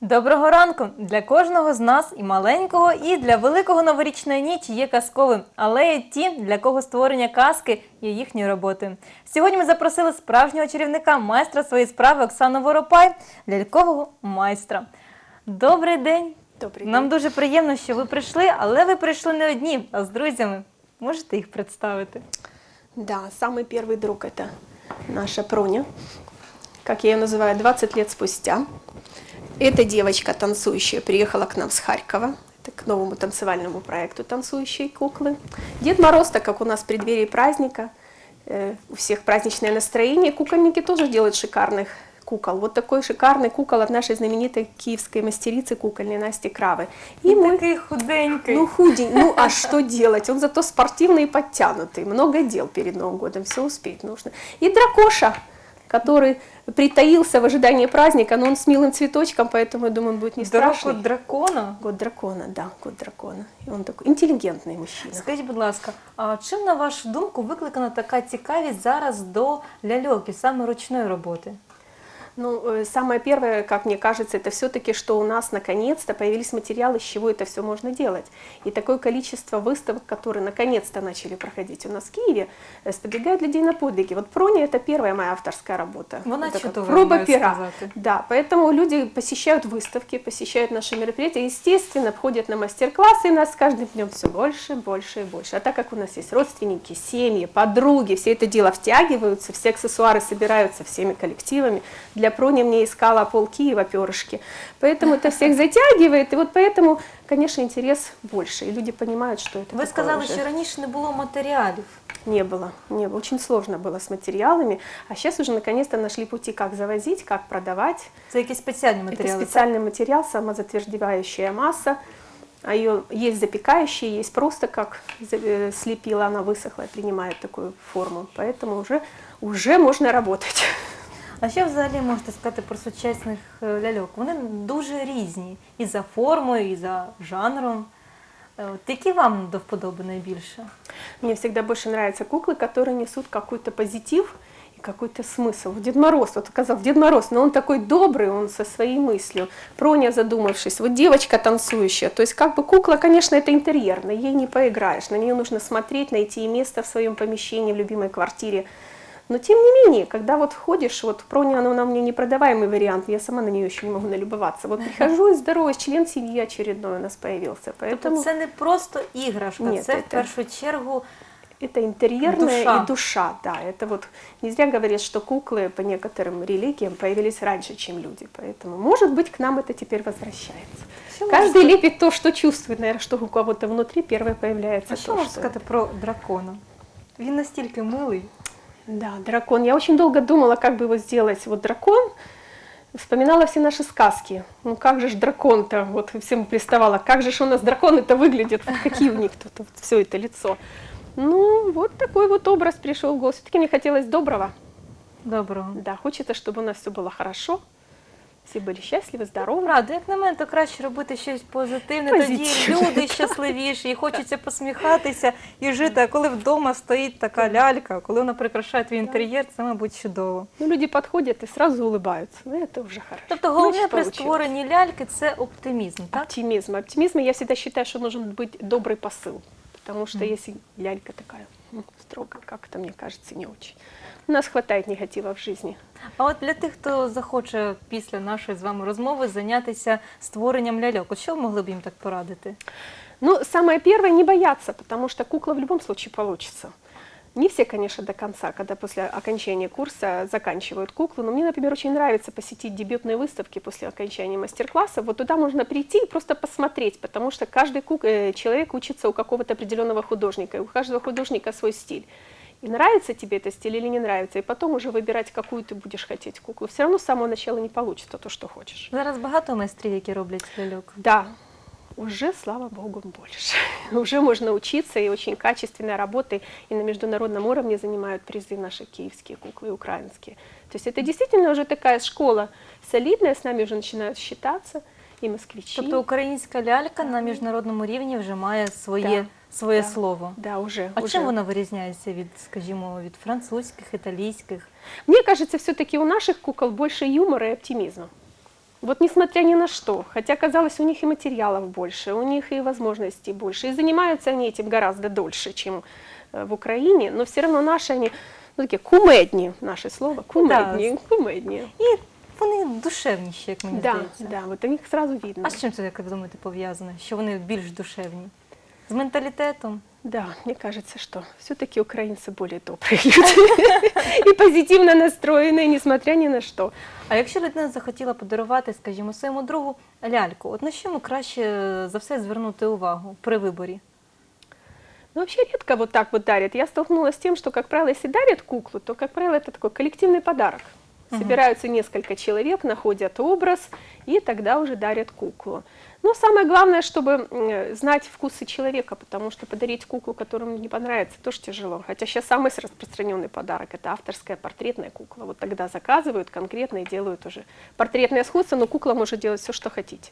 Доброго ранку! Для кожного з нас і маленького, і для великого новорічної ніч є казковим, але є ті, для кого створення казки є їхньою роботою. Сьогодні ми запросили справжнього чарівника, майстра своєї справи Оксану Воропай, лялькового майстра. Добрий день! Добрий Нам день. дуже приємно, що ви прийшли, але ви прийшли не одні, а з друзями. Можете їх представити? Да, самый первый друг это наша Проня, как я ее называю, 20 лет спустя. Эта девочка танцующая приехала к нам с Харькова. Это к новому танцевальному проекту «Танцующие куклы». Дед Мороз, так как у нас в преддверии праздника, э, у всех праздничное настроение, кукольники тоже делают шикарных кукол. Вот такой шикарный кукол от нашей знаменитой киевской мастерицы кукольной Насти Кравы. И мы такий худенький. Ну, худень, ну а что делать? Он зато спортивный и подтянутый. Много дел перед Новым годом, все успеть нужно. И дракоша, который притаился в ожидании праздника, но он с милым цветочком, поэтому, я думаю, он будет не Дорогу страшный. дракона. Год дракона, да, год дракона. И он такой интеллигентный мужчина. Скажіть, будь ласка, а чим, на вашу думку, викликана така цікавість зараз до ляльок і саме ручної роботи? Ну, э, самое первое, как мне кажется, это все-таки, что у нас наконец-то появились материалы, с чего это все можно делать. И такое количество выставок, которые наконец-то начали проходить у нас в Киеве, э, сподвигают людей на подвиги. Вот Проня это первая моя авторская работа. Вона Вот это чудова, проба пера. сказати. Да, поэтому люди посещают выставки, посещают наши мероприятия, естественно, входят на мастер-классы, и нас с каждым днем все больше, больше и больше. А так как у нас есть родственники, семьи, подруги, все это дело втягиваются, все аксессуары собираются всеми коллективами. Для Прони мне искала пол Киева перышки. Поэтому это всех затягивает, и вот поэтому, конечно, интерес больше, и люди понимают, что это Ви такое сказали, уже. що раніше не було матеріалів. Не было, не было. Очень сложно было с материалами, а сейчас уже наконец-то нашли пути, как завозить, как продавать. Це якісь спеціальні Это матеріали. специальный материал, самозатвердевающая масса. А ее есть запекающие, есть просто как за- э, слепила, она высохла и принимает такую форму. Поэтому уже, уже можно работать. А що взагалі можете сказати про сучасних е, ляльок? Вони дуже різні і за формою, і за жанром. Е, От які вам до вподоби найбільше? Мне всегда больше нравятся куклы, которые несут какой-то позитив и какой-то смысл. Дед Мороз, вот сказал, Дед Мороз, но он такой добрый, он со своей мыслью. Проня задумавшись, вот девочка танцующая. То есть как бы кукла, конечно, это интерьерно, ей не поиграешь. На нее нужно смотреть, найти ей место в своем помещении, в любимой квартире. Но тем не менее, когда вот ходишь, вот Проня, она у меня непродаваемый вариант, я сама на нее еще не могу налюбоваться. Вот прихожу и здоровый член семьи очередной у нас появился. Поэтому... Тобто це не просто іграшка, Ні, це в це- першу чергу Это интерьерная Душа. и душа, да. Это вот не зря говорят, что куклы по некоторым религиям появились раньше, чем люди. Поэтому, может быть, к нам это теперь возвращается. Що Каждый лепит то, что чувствует, наверное, что у кого-то внутри первое появляется. А що то, можна что- сказати про дракона? Він настільки милий. да, дракон. Я очень долго думала, как бы его сделать. Вот дракон, вспоминала все наши сказки. Ну как же ж дракон-то, вот всем приставала, как же ж у нас драконы-то выглядят, вот какие у них тут вот все это лицо. Ну, вот такой вот образ пришел в голову. Все-таки мне хотелось доброго. Доброго. Да, хочется, чтобы у нас все было хорошо, все были счастливы, здоровы. Правда, як на мене, то краще робити щось позитивне, Позитивне, тоді люди щасливіші, і хочеться посміхатися і жити. А коли вдома стоїть така лялька, коли вона прикрашає твій інтер'єр, це, мабуть, чудово. Ну, люди подходят и сразу улыбаются. Ну, это уже хорошо. Тобто головне Значит, при получилось. створенні ляльки це оптимізм, так? Оптимизм. Оптимизм, я всегда считаю, что должен быть добрый посыл. Потому что Мгм. если лялька такая м, строгая, как-то, мне кажется, не очень. У нас хватает негатива в жизни. А от для тих, хто захоче після нашої з вами розмови зайнятися створенням ляльок, от що ви могли б їм так порадити? Ну, самое первое, не бояться, потому что кукла в любом случае получится. Не все, конечно, до конца, когда после окончания курса заканчивают куклу, но мне, например, очень нравится посетить дебютные выставки после окончания мастер-класса. Вот туда можно прийти и просто посмотреть, потому что каждый кук- э, человек учится у какого-то определенного художника, и у каждого художника свой стиль. И нравится тебе этот стиль или не нравится, и потом уже выбирать, какую ты будешь хотеть куклу. Все равно с самого начала не получится то, что хочешь. Зараз багато майстрів, які роблять ляльок. Да, уже, слава богу, больше. Уже можно учиться, и очень качественной работой, и на международном уровне занимают призы наши киевские куклы, и украинские. То есть это действительно уже такая школа солидная, с нами уже начинают считаться, и москвичи. Тобто українська лялька на міжнародному рівні вже має своє, Своє да. слово. Да, уже. А уже. чим вона вирізняється від, скажімо, від французьких, італійських? Мне кажется, все-таки у наших кукол больше юмора и оптимизма. Вот несмотря ни на что, хотя казалось, у них и материалов больше, у них и возможностей больше, и занимаются они этим гораздо дольше, чем э, в Украине, но все равно наши они, ну такие кумедні, наше слово, кумедні, кумедні. І вони душевніші, як мені Да, здається. да, вот у них сразу видно. А з чим це, як ви думаєте, пов'язане? Що вони більш душевні? З менталітетом? Да, мне кажется, что все-таки украинцы более добрые люди и позитивно настроенные, несмотря ни на что. А якщо людина захотіла подарувати, скажімо, своєму другу ляльку, от на що йому краще е, за все звернути увагу при виборі? Ну, вообще редко вот так вот дарят. Я столкнулась с тем, что, как правило, если дарят куклу, то, как правило, это такой коллективный подарок. Мгм. Собираются несколько человек, находят образ и тогда уже дарят куклу. Но самое главное, чтобы м, знать вкусы человека, потому что подарить куклу, которому не понравится, тоже тяжело. Хотя сейчас самый распространенный подарок – это авторская портретная кукла. Вот тогда заказывают конкретно и делают уже портретное сходство, но кукла может делать все, что хотите.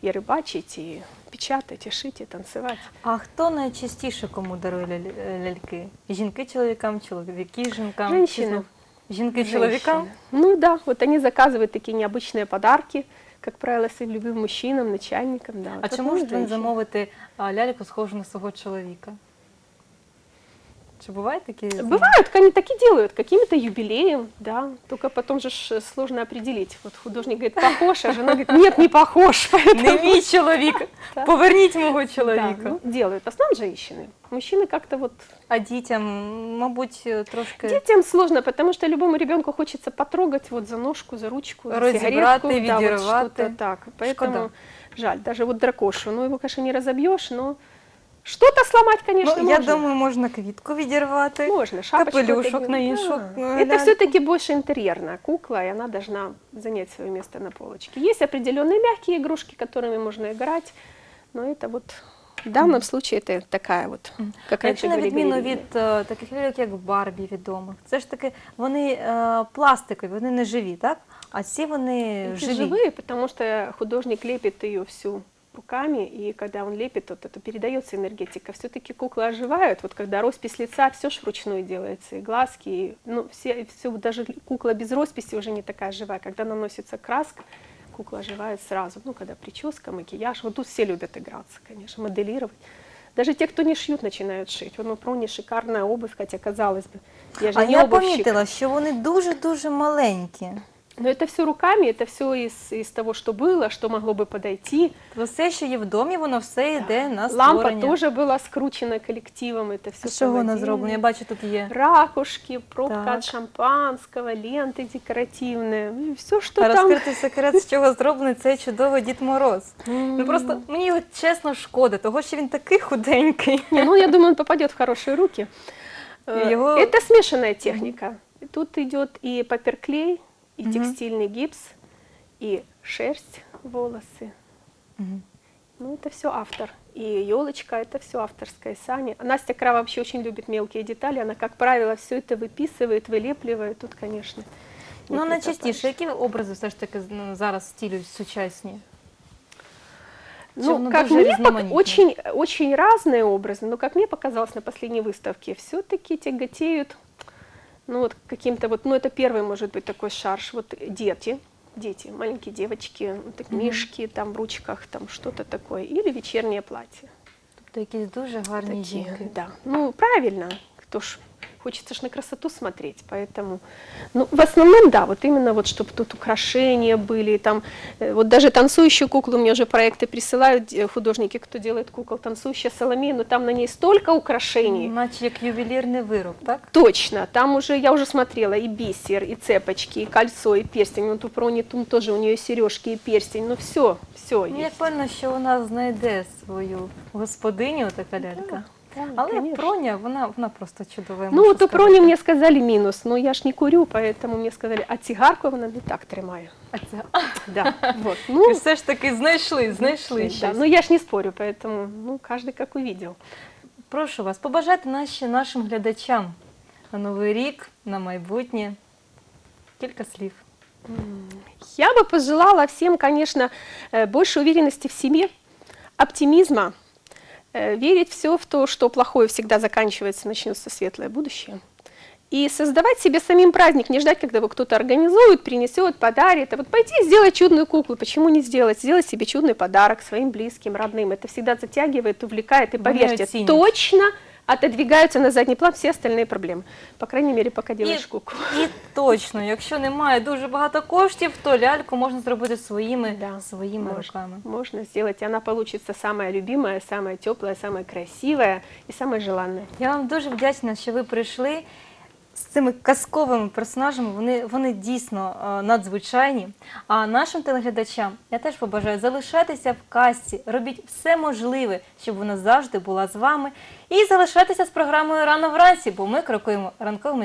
И рыбачить, и печатать, и шить, и танцевать. А хто найчастіше кому дарує ляль- е, ляльки? Жінки чоловікам, чоловіки жінкам? Чи Женщины. знов Жінки чоловікам? Женщины. Ну да, вот они заказывают такие необычные подарки, как правило, своим любимым мужчинам, начальникам. Да. А Вот чи в основном може він женщины. замовити а, ляльку, схожу на свого чоловіка? Чи бувають такі? Бывают, они так и делают, каким-то юбилеем, да. Только потом же ж сложно определить. Вот художник говорит, похож, а жена говорит, нет, не похож. Поэтому... Не мій чоловік! Да. Поверніть мого Да, чоловіка. ну, делают. В основном женщины. Мужчины как-то вот... А дітям, мабуть, трошки Детям сложно, потому что любому ребенку хочется потрогать вот за ножку, за ручку, за Розібрати, сигаретку. Да, вот відірвати. что-то так. Поэтому Шкода. жаль. Даже вот дракошу, ну его, конечно, не разобьешь, но что-то сломать, конечно, ну, я можно. думаю, можна квітку відірвати. Можно, шапочку. капелюшок это- на іншу, Да. э, Это ляльку. все-таки больше интерьерная кукла, и она должна занять свое место на полочке. Есть определенные мягкие игрушки, которыми можно играть, но это вот в данном случае это такая вот, как А раньше якщо на говорили, відміну балерина. від е, таких ляльок, як Барбі відомих, це ж таки вони е, пластикові, вони не живі, так? А ці вони Эти живі. живые, потому что художник лепит ее всю руками, и когда он лепит, вот это передается энергетика. Все-таки куклы оживают. Вот когда роспись лица, все ж вручную делается, и глазки, и, ну, все, все, даже кукла без росписи уже не такая живая. Когда наносится краска, кукла оживает сразу. Ну, когда прическа, макияж. Вот тут все любят играться, конечно, моделировать. Даже те, кто не шьют, начинают шить. Вот, ну, Прони шикарная обувь, хотя, казалось бы, я же А не я обувщик. помітила, що вони дуже-дуже маленькі. Но это все руками, это все из, из того, что было, что могло бы подойти. То все, що є в домі, воно все йде на Лампа створення. тоже была скручена коллективом, это все З чого вона зроблена? Я бачу, тут є Ракушки, пробка Так. от шампанского, ленты декоративные, все, что А там. розкритий секрет, з чого зроблений цей чудовий Дід Мороз. Ну просто мені його чесно шкода, того що він такий худенький. Не, ну я думаю, он попадет в хорошие руки. Э, Его- Это смешанная техника. Тут идет и паперклей, и Мгм. текстильный гипс, и шерсть, волосы. Мгм. Ну, это все автор. И елочка, это все авторская Сани. Настя Кра вообще очень любит мелкие детали. Она, как правило, все это выписывает, вылепливает. Тут, конечно. не Ну, прикопаешь. найчастіше, які образи все ж таки ну, зараз стілюють сучасні? Чи Ну, оно как дуже мне, пок- різноманітне? очень, очень разные образы, но как мне показалось на последней выставке, все-таки тяготеют, ну вот каким-то вот, ну это первый может быть такой шарш, вот дети, дети, маленькие девочки, вот так, Мгм. мишки там в ручках, там что-то такое, или вечернее платье. Тобто якісь дуже гарні Такие, жінки. да. Ну, правильно, кто ж хочется ж на красоту смотреть, поэтому, ну, в основном, да, вот именно вот, чтобы тут украшения были, там, э, вот даже танцующую куклу, мне уже проекты присылают художники, кто делает кукол, танцующая Соломея, но там на ней столько украшений, Наче як ювелірний вироб, так? Точно, там уже, я уже смотрела, и бисер, и цепочки, и кольцо, и перстень. Вот у Прони Тум тоже у нее сережки и перстень. Ну все, все Ну, я певна, що вона знайде свою господиню, така лялька. Але Проня, вона, вона просто чудова. я Ну, мушу вот у сказати. Прони мне сказали минус, но я ж не курю, поэтому мне сказали, а цигарку вона не так тримає. А це... Да, вот. І Ну, все ж таки знайшли, знайшли да, щось. но я ж не спорю, поэтому, ну, каждый как увидел. Прошу вас, побажайте наші, нашим глядачам на Новий рік, на майбутнє. Кілька слів. Я бы пожелала всем, конечно, э, больше уверенности в себе, оптимизма, э, верить все в то, что плохое всегда заканчивается, начнется светлое будущее. и создавать себе самим праздник, не ждать, когда его кто-то организует, принесет, подарит. А вот пойти и сделать чудную куклу. Почему не сделать? Сделать себе чудный подарок своим близким, родным. Это всегда затягивает, увлекает. И поверьте, точно отодвигаются на задний план все остальные проблемы. По крайней мере, пока делаешь куклу. І точно, якщо немає дуже багато коштів, то ляльку можна зробити своїми, Да, своїми можно, руками. можно сделать. и Она получится самая любимая, самая теплая, самая красивая и самая желанная. Я вам дуже вдячна, що ви прийшли З цими казковими персонажами. Вони, вони дійсно е, надзвичайні. А нашим телеглядачам я теж побажаю залишатися в касті, робіть все можливе, щоб вона завжди була з вами. І залишатися з програмою рано вранці, бо ми крокуємо ранковими.